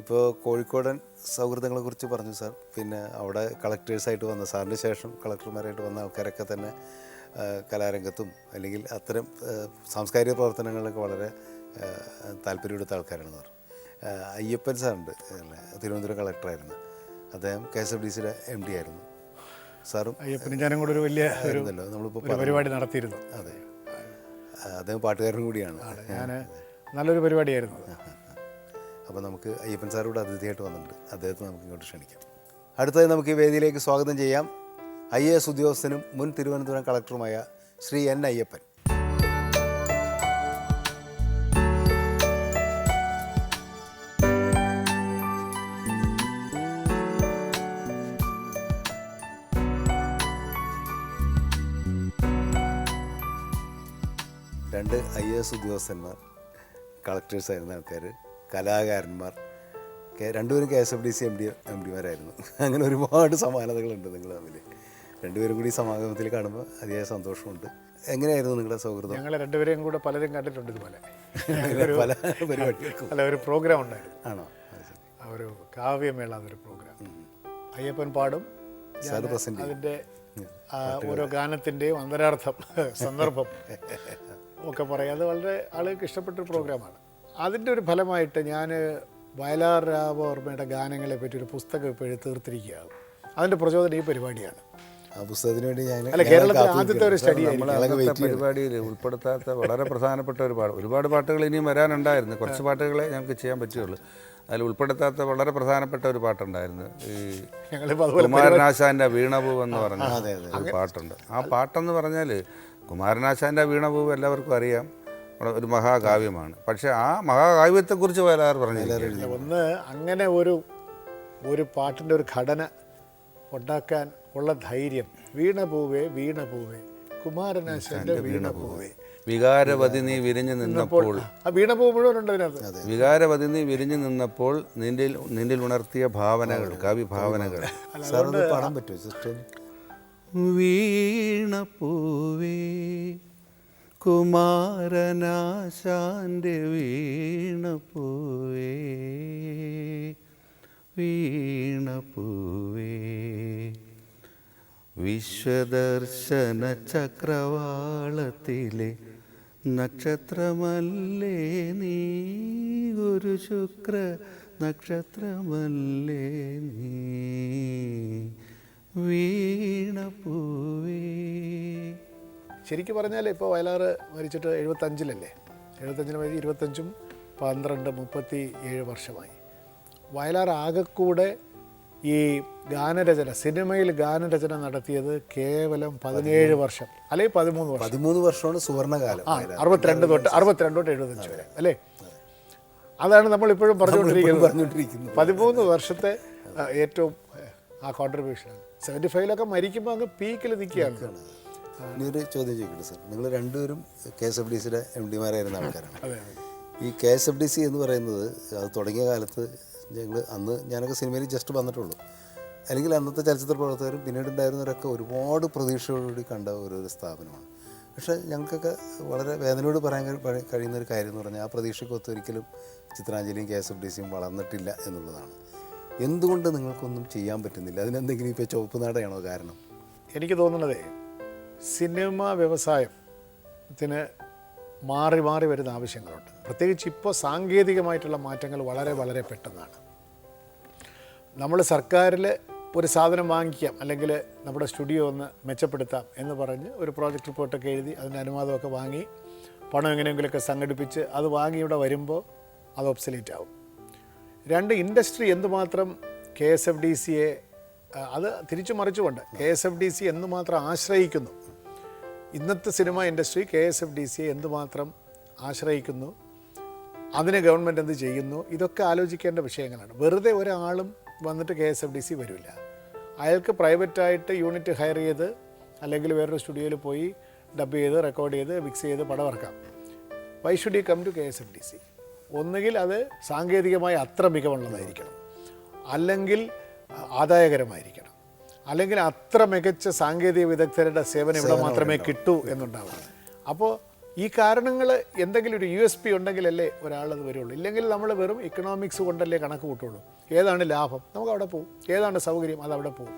ഇപ്പോൾ കോഴിക്കോടൻ സൗഹൃദങ്ങളെ കുറിച്ച് പറഞ്ഞു സാർ. പിന്നെ അവിടെ കളക്ടേഴ്സായിട്ട് വന്ന സാറിന് ശേഷം കളക്ടർമാരായിട്ട് വന്ന ആൾക്കാരൊക്കെ തന്നെ കലാരംഗത്തും അല്ലെങ്കിൽ അത്തരം സാംസ്കാരിക പ്രവർത്തനങ്ങളിലൊക്കെ വളരെ താല്പര്യമെടുത്ത ആൾക്കാരാണ് സാർ. അയ്യപ്പൻ സാറുണ്ട് അല്ലേ? തിരുവനന്തപുരം കളക്ടറായിരുന്നു. അദ്ദേഹം കെ എസ് എഫ് ഡി സിയുടെ എം ഡി ആയിരുന്നു. സാറും അയ്യപ്പനും ഞാനും കൂടെ ഒരു വലിയ നമ്മളിപ്പോൾ പരിപാടി നടത്തിയിരുന്നു. അതെ. അദ്ദേഹം പാട്ടുകാരനും കൂടിയാണ്. ഞാൻ നല്ലൊരു പരിപാടിയായിരുന്നു. അപ്പോൾ നമുക്ക് അയ്യപ്പൻ സാറോട് അതിഥിയായിട്ട് വന്നിട്ടുണ്ട്. അദ്ദേഹത്തെ നമുക്ക് ഇങ്ങോട്ട് ക്ഷണിക്കാം. അടുത്തത് നമുക്ക് ഈ വേദിയിലേക്ക് സ്വാഗതം ചെയ്യാം. ഐ എ എസ് ഉദ്യോഗസ്ഥനും മുൻ തിരുവനന്തപുരം കളക്ടറുമായ ശ്രീ എൻ അയ്യപ്പൻ. രണ്ട് ഐ എ എസ് ഉദ്യോഗസ്ഥന്മാർ കളക്ടേഴ്സായിരുന്ന ആൾക്കാർ കലാകാരന്മാർ രണ്ടുപേരും K S F D C M D M ഡിമാരായിരുന്നു. അങ്ങനെ ഒരുപാട് സമാനതകളുണ്ട് നിങ്ങൾ തമ്മിൽ രണ്ടുപേരും കൂടി സമാഗമത്തിൽ കാണുമ്പോൾ അതിയായ സന്തോഷമുണ്ട്. എങ്ങനെയായിരുന്നു നിങ്ങളുടെ സൗഹൃദം? ഞങ്ങൾ രണ്ടുപേരെയും കൂടെ പലരും കണ്ടിട്ടുണ്ട് ഇതുപോലെ. പല പരിപാടികൾക്കും. അല്ല ഒരു പ്രോഗ്രാം ഉണ്ടായിരുന്നു. ആണോ? ആ ഒരു കാവ്യമേള എന്നൊരു പ്രോഗ്രാം അയ്യപ്പൻ പാടും. അതിന്റെ ഓരോ ഗാനത്തിന്റെയും അന്തരാർത്ഥം സന്ദർഭം ഒക്കെ പറയാം. അത് വളരെ ആളുകൾക്ക് ഇഷ്ടപ്പെട്ട പ്രോഗ്രാമാണ് അതിന്റെ ഒരു ഫലമായിട്ട് ഞാൻ വയലാർ രാമവർമ്മയുടെ ഗാനങ്ങളെ പറ്റി ഒരു പുസ്തകം ഇപ്പോൾ എഴുത്തീർത്തിരിക്കുകയാണ് അതിന്റെ പ്രചോദനം ഈ പരിപാടിയാണ്. ആ പുസ്തകത്തിന് വേണ്ടി ഞാൻ അല്ല കേരളത്തിൽ ആദ്യത്തെ ഒരു സ്റ്റഡി പരിപാടിയിൽ ഉൾപ്പെടുത്താത്ത വളരെ പ്രധാനപ്പെട്ട ഒരു പാട്ട് ഒരുപാട് പാട്ടുകൾ ഇനിയും വരാനുണ്ടായിരുന്നു. കുറച്ച് പാട്ടുകളെ ഞങ്ങൾക്ക് ചെയ്യാൻ പറ്റുള്ളൂ അതിൽ ഉൾപ്പെടുത്താത്ത വളരെ പ്രധാനപ്പെട്ട ഒരു പാട്ടുണ്ടായിരുന്നു. ഈ കുമാരനാശാന്റെ വീണപൂവ് എന്ന് പറഞ്ഞ ഒരു പാട്ടുണ്ട്. ആ പാട്ടെന്ന് പറഞ്ഞാൽ കുമാരനാശാന്റെ വീണപൂവ് എല്ലാവർക്കും അറിയാം. ഒരു മഹാകാവ്യമാണ്. പക്ഷെ ആ മഹാകാവ്യത്തെക്കുറിച്ച് വയലാർ പറഞ്ഞു ഒന്ന് അങ്ങനെ ഒരു ഒരു പാട്ടിന്റെ ഒരു ഘടന ഉണ്ടാക്കാൻ ഉള്ള ധൈര്യം. വീണ പൂവേ വീണ പൂവേ കുമാരനാശന്റെ വീണ പൂവേ. വികാരവതി നീ വിരിഞ്ഞു നിന്നപ്പോൾ ആ വീണ പൂ മുഴുവനുണ്ട് അതിനകത്ത് വികാരവതി നീ വിരിഞ്ഞു നിന്നപ്പോൾ നിന്റെ നിന്നിൽ ഉണർത്തിയ ഭാവനകൾ കവിഭാവനകൾ ഭാവനകൾ. പാടാൻ പറ്റുമോ? ജസ്റ്റ് വീണപ്പൂവേ കുമാരനാശാന്റെ വീണപ്പൂവേ വീണപ്പൂവേ. വിശ്വദർശന ചക്രവാളത്തിലെ നക്ഷത്രമല്ലേ നീ? ഗുരു ശുക്ര നക്ഷത്രമല്ലേ നീ? വീണപ്പൂവേ. ശരിക്കും പറഞ്ഞാൽ ഇപ്പോൾ വയലാർ മരിച്ചിട്ട് എഴുപത്തഞ്ചിലല്ലേ? എഴുപത്തഞ്ചിന് മരിച്ച് ഇരുപത്തഞ്ചും പന്ത്രണ്ട് മുപ്പത്തി ഏഴ് വർഷമായി വയലാർ ആകെക്കൂടെ ഈ ഗാനരചന സിനിമയിൽ ഗാനരചന നടത്തിയത് കേവലം പതിനേഴ് വർഷം അല്ലെങ്കിൽ പതിമൂന്ന് വർഷം. പതിമൂന്ന് വർഷമാണ് സുവർണകാലം. ആ അറുപത്തിരണ്ട് തൊട്ട് അറുപത്തിരണ്ട് തൊട്ട് എഴുപത്തഞ്ച് വരെ അല്ലേ? അതാണ് നമ്മൾ ഇപ്പോഴും പറഞ്ഞുകൊണ്ടിരിക്കുന്നത്. പറഞ്ഞുകൊണ്ടിരിക്കുന്നത്. പതിമൂന്ന് വർഷത്തെ ഏറ്റവും ആ കോൺട്രിബ്യൂഷനാണ് സെവന്റി ഫൈവിലൊക്കെ മരിക്കുമ്പോൾ അങ്ങ് പീക്കിൽ നിൽക്കുകയാണ്. ഇനി ഒരു ചോദ്യം ചോദിക്കട്ടെ സാർ? നിങ്ങൾ രണ്ടുപേരും കെ എസ് എഫ് ഡി സിയുടെ എം ഡിമാരായിരുന്ന ആൾക്കാരാണ്. ഈ K S F D C എന്ന് പറയുന്നത് അത് തുടങ്ങിയ കാലത്ത് ഞങ്ങൾ അന്ന് ഞാനൊക്കെ സിനിമയിൽ ജസ്റ്റ് വന്നിട്ടുള്ളൂ. അല്ലെങ്കിൽ അന്നത്തെ ചലച്ചിത്ര പ്രവർത്തകരും പിന്നീട് ഉണ്ടായിരുന്നവരൊക്കെ ഒരുപാട് പ്രതീക്ഷയോടുകൂടി കണ്ട ഒരു ഒരു സ്ഥാപനമാണ്. പക്ഷേ ഞങ്ങൾക്കൊക്കെ വളരെ വേദനയോട് പറയാൻ കഴിയുന്ന ഒരു കാര്യം എന്ന് പറഞ്ഞാൽ ആ പ്രതീക്ഷയ്ക്കൊത്ത് ഒരിക്കലും ചിത്രാഞ്ജലിയും കെ എസ് എഫ് ഡി സിയും വളർന്നിട്ടില്ല എന്നുള്ളതാണ്. എന്തുകൊണ്ട് നിങ്ങൾക്കൊന്നും ചെയ്യാൻ പറ്റുന്നില്ല? അതിനെന്തെങ്കിലും ഇപ്പോൾ ചുവപ്പ് നാടയാണോ കാരണം? എനിക്ക് തോന്നുന്നതേ സിനിമ വ്യവസായത്തിന് മാറി മാറി വരുന്ന ആവശ്യങ്ങളുണ്ട്. പ്രത്യേകിച്ച് ഇപ്പോൾ സാങ്കേതികമായിട്ടുള്ള മാറ്റങ്ങൾ വളരെ വളരെ പെട്ടെന്നാണ്. നമ്മൾ സർക്കാരിൽ ഒരു സാധനം വാങ്ങിക്കാം അല്ലെങ്കിൽ നമ്മുടെ സ്റ്റുഡിയോ ഒന്ന് മെച്ചപ്പെടുത്താം എന്ന് പറഞ്ഞ് ഒരു പ്രോജക്റ്റ് റിപ്പോർട്ടൊക്കെ എഴുതി അതിന്റെ അനുവാദമൊക്കെ വാങ്ങി പണം എങ്ങനെയെങ്കിലുമൊക്കെ സംഘടിപ്പിച്ച് അത് വാങ്ങി ഇവിടെ വരുമ്പോൾ അത് ഒബ്സലേറ്റ് ആവും രണ്ട് ഇൻഡസ്ട്രി എന്തുമാത്രം കെ എസ് എഫ് ഡി സിയെ അത് തിരിച്ചു മറിച്ചുകൊണ്ട് K S F D C എന്തുമാത്രം ആശ്രയിക്കുന്നു. ഇന്നത്തെ cinema industry K S F D സിയെ എന്തുമാത്രം ആശ്രയിക്കുന്നു? അതിന് ഗവൺമെന്റ് എന്ത് ചെയ്യുന്നു? ഇതൊക്കെ ആലോചിക്കേണ്ട വിഷയങ്ങളാണ്. വെറുതെ ഒരാളും വന്നിട്ട് K S F D C വരില്ല. അയാൾക്ക് പ്രൈവറ്റായിട്ട് യൂണിറ്റ് ഹയർ ചെയ്ത് അല്ലെങ്കിൽ വേറൊരു സ്റ്റുഡിയോയിൽ പോയി ഡബ് ചെയ്ത് റെക്കോർഡ് ചെയ്ത് മിക്സ് ചെയ്ത് പടം ഇറക്കാം. Why should you come to K S F D C? ഒന്നുകിൽ അത് സാങ്കേതികമായി അത്ര മികവുള്ളതായിരിക്കണം. അല്ലെങ്കിൽ ആദായകരമായിരിക്കണം. അല്ലെങ്കിൽ അത്ര മികച്ച സാങ്കേതിക വിദഗ്ധരുടെ സേവനം ഇവിടെ മാത്രമേ കിട്ടൂ എന്നുണ്ടാവുക അപ്പോൾ ഈ കാരണങ്ങൾ എന്തെങ്കിലും ഒരു യു എസ് പി ഉണ്ടെങ്കിലല്ലേ ഒരാളത് വരുള്ളൂ. ഇല്ലെങ്കിൽ നമ്മൾ വെറും ഇക്കണോമിക്സ് കൊണ്ടല്ലേ കണക്ക് കൂട്ടുള്ളൂ. ഏതാണ് ലാഭം? നമുക്ക് അവിടെ പോകും ഏതാണ് സൗകര്യം? അത് അവിടെ പോകും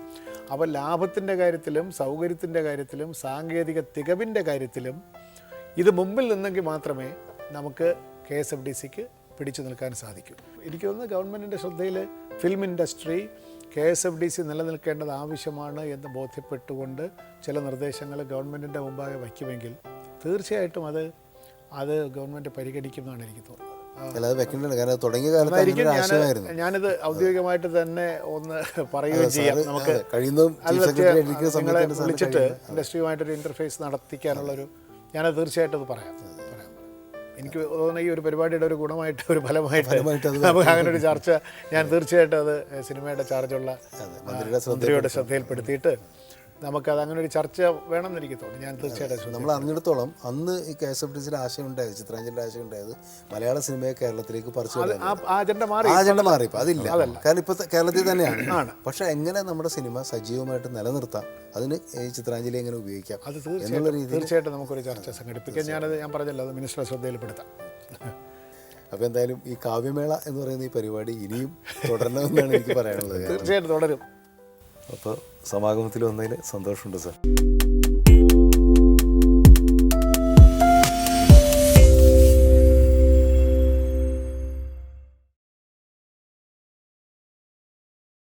അപ്പോൾ ലാഭത്തിന്റെ കാര്യത്തിലും സൗകര്യത്തിന്റെ കാര്യത്തിലും സാങ്കേതിക തികവിന്റെ കാര്യത്തിലും ഇത് മുമ്പിൽ നിന്നെങ്കിൽ മാത്രമേ നമുക്ക് കെ എസ് എഫ് ഡി സിക്ക് പിടിച്ചു നിൽക്കാൻ സാധിക്കൂ. എനിക്ക് തോന്നുന്നു ഗവൺമെന്റിന്റെ ശ്രദ്ധയിൽ film industry K S F D C നിലനിൽക്കേണ്ടത് ആവശ്യമാണ് എന്ന് ബോധ്യപ്പെട്ടുകൊണ്ട് ചില നിർദ്ദേശങ്ങൾ ഗവൺമെന്റിന്റെ മുമ്പാകെ വയ്ക്കുമെങ്കിൽ തീർച്ചയായിട്ടും അത് അത് ഗവൺമെന്റ് പരിഗണിക്കുന്നതാണ് എനിക്ക് തോന്നുന്നത്. ഞാനിത് ഔദ്യോഗികമായിട്ട് തന്നെ ഒന്ന് പറയുകയും ചെയ്യാം. നമുക്ക് നിങ്ങളെ വിളിച്ചിട്ട്. ഇൻഡസ്ട്രിയുമായിട്ടൊരു ഇന്റർഫേസ് നടത്തിക്കാനുള്ളൊരു ഞാനത് തീർച്ചയായിട്ടും അത് പറയാം. എനിക്ക് തോന്നുന്ന ഈ ഒരു പരിപാടിയുടെ ഒരു ഗുണമായിട്ട് ഒരു ഫലമായിട്ട് നമുക്ക് അങ്ങനെ ഒരു ചർച്ച ഞാൻ തീർച്ചയായിട്ടും അത് സിനിമയുടെ ചാർജുള്ള മന്ത്രിയുടെ ശ്രദ്ധയിൽപ്പെടുത്തിയിട്ട് നമുക്കത് അങ്ങനെ ഒരു ചർച്ച വേണമെന്ന് എനിക്ക് തോന്നുന്നു ഞാൻ തീർച്ചയായിട്ടും നമ്മൾ അറിഞ്ഞിടത്തോളം അന്ന് ഈ കെ എസ് എഫ് ഡി സിയുടെ ആശയം ഉണ്ടായത് ചിത്രാഞ്ജലിയുടെ ആശയം ഉണ്ടായത് മലയാള സിനിമയെ കേരളത്തിലേക്ക് പറിച്ചു അജണ്ട മാറി. അജണ്ട മാറി ഇപ്പൊ. അതില്ല. കാരണം ഇപ്പൊ കേരളത്തിൽ തന്നെയാണ്. പക്ഷെ എങ്ങനെ നമ്മുടെ സിനിമ സജീവമായിട്ട് നിലനിർത്താം അതിന് ഈ ചിത്രാഞ്ജലി എങ്ങനെ ഉപയോഗിക്കാം അത് തീർച്ചയായിട്ടും തീർച്ചയായിട്ടും നമുക്കൊരു ചർച്ച സംഘടിപ്പിക്കാം. ഞാനത് ഞാൻ പറഞ്ഞല്ലോ അത് മിനിസ്റ്റർ ശ്രദ്ധയിൽപ്പെടുത്താം. അപ്പോൾ എന്തായാലും ഈ കാവ്യമേള എന്ന് പറയുന്ന ഈ പരിപാടി ഇനിയും തുടരണമെന്നാണ് എനിക്ക് പറയാനുള്ളത്. തീർച്ചയായിട്ടും തുടരും. അപ്പോൾ സമാഗമത്തിൽ വന്നതിൽ സന്തോഷമുണ്ട് സാർ.